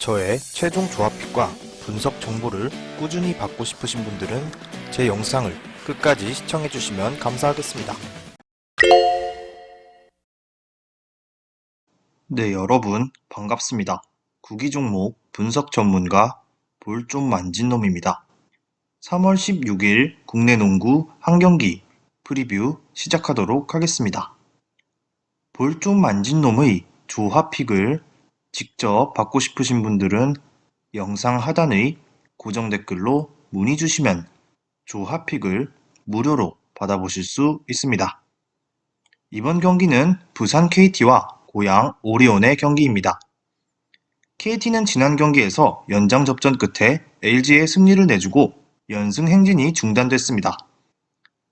저의 최종 조합픽과 분석 정보를 꾸준히 받고 싶으신 분들은 제 영상을 끝까지 시청해주시면 감사하겠습니다. 네, 여러분, 반갑습니다. 구기 종목 분석 전문가 볼 좀 만진 놈입니다. 3월 16일 국내 농구 한 경기 프리뷰 시작하도록 하겠습니다. 볼 좀 만진 놈의 조합픽을 직접 받고 싶으신 분들은 영상 하단의 고정 댓글로 문의 주시면 조합픽을 무료로 받아보실 수 있습니다. 이번 경기는 부산 KT와 고양 오리온의 경기입니다. KT는 지난 경기에서 연장 접전 끝에 LG의 승리를 내주고 연승 행진이 중단됐습니다.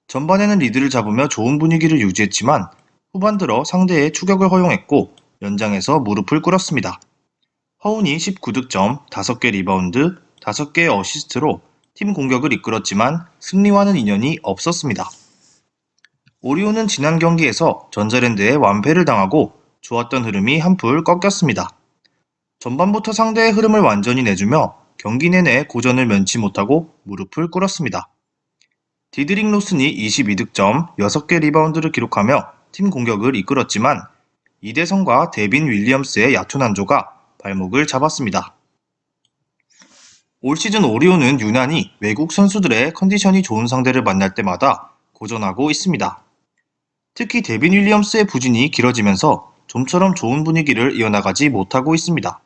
전반에는 리드를 잡으며 좋은 분위기를 유지했지만 후반 들어 상대의 추격을 허용했고 연장에서 무릎을 꿇었습니다. 허운이 19득점, 5개 리바운드, 5개의 어시스트로 팀 공격을 이끌었지만 승리와는 인연이 없었습니다. 오리온은 지난 경기에서 전자랜드에 완패를 당하고 좋았던 흐름이 한풀 꺾였습니다. 전반부터 상대의 흐름을 완전히 내주며 경기 내내 고전을 면치 못하고 무릎을 꿇었습니다. 디드릭 로슨이 22득점, 6개 리바운드를 기록하며 팀 공격을 이끌었지만 이대성과 데빈 윌리엄스의 얕은 한조가 발목을 잡았습니다. 올 시즌 오리온은 유난히 외국 선수들의 컨디션이 좋은 상대를 만날 때마다 고전하고 있습니다. 특히 데빈 윌리엄스의 부진이 길어지면서 좀처럼 좋은 분위기를 이어나가지 못하고 있습니다.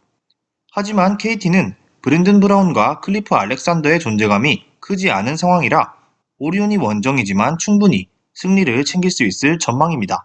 하지만 KT는 브랜든 브라운과 클리프 알렉산더의 존재감이 크지 않은 상황이라 오리온이 원정이지만 충분히 승리를 챙길 수 있을 전망입니다.